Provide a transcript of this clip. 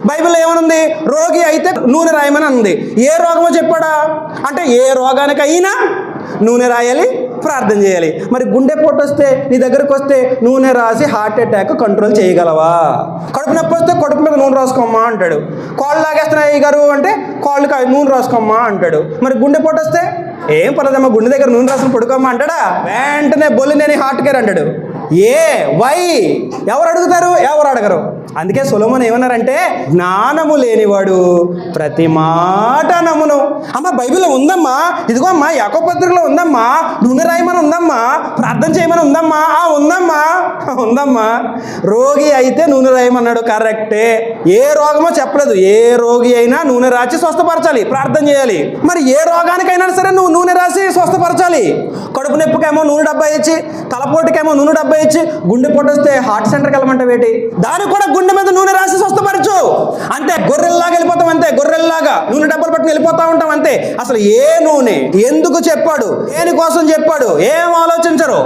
Bible ఏమనుంది? రోగి అయితే నూనె రాయమని ఉంది ఏ రోగమో చెప్పాడా? అంటే ఏ రోగానికైనా నూనె రాయాలి ప్రార్థన చేయాలి. మరి గుండె పోటు వస్తే నీ దగ్గరకు వస్తే నూనె రాసి హార్ట్ అటాక్ కంట్రోల్ చేయగలవా? కడుపు నొప్పి వస్తే కడుపు మీద నూనె రాసుకోమ్మా అంటాడు. కాళ్ళు లాగేస్తున్నాయి గారు అంటే కాళ్ళకి నూనె రాసుకోమ్మా అంటాడు. మరి గుండె పోటు వస్తే? ఏం పర్లేదమ్మా గుండె దగ్గర నూనె రాసుకుని పడుకోమ్మా అంటాడా? వెంటనే బొల్లినేని హార్ట్ కేర్ అంటాడు. ఏ వై? ఎవరు అడుగుతారు? ఎవరు అడగరు. అందుకే సులభన్ ఏమన్నారంటే జ్ఞానము లేనివాడు ప్రతి మాట నమ్మును. అమ్మ బైబిల్లో ఉందమ్మా. ఇదిగో అమ్మా యాకోపత్రికలో ఉందమ్మా. నూనె రాయమని ఉందమ్మా. ప్రార్థన చేయమని ఉందమ్మా. ఆ ఉందమ్మా. ఉందమ్మా. రోగి అయితే నూనె రాయమన్నాడు. కరెక్టే. ఏ రోగమో చెప్పలేదు. ఏ రోగి అయినా నూనె రాచి స్వస్థపరచాలి. ప్రార్థన చేయాలి. మరి ఏ రోగానికైనా సరే నువ్వు నూనె స్వస్థపరచాలి. కడుపు నొప్పికేమో నూనె డబ్బా ఇచ్చి తలపోటుకేమో నూనె డబ్బా ఇచ్చి గుండె పొట్టు వస్తే హార్ట్ సెంటర్కి వెళ్ళమంటావు ఏంటి? దానికి కూడా గుండె మీద నూనె రాసి స్వస్థపరచు. అంతే గొర్రెల్లాగా వెళ్ళిపోతాం అంతే గొర్రెల్లాగా నూనె డబ్బాలు పట్టుకుని వెళ్ళిపోతా ఉంటాం అంతే. అసలు ఏ నూనె? ఎందుకు చెప్పాడు? దేనికోసం చెప్పాడు? ఏం ఆలోచించరు?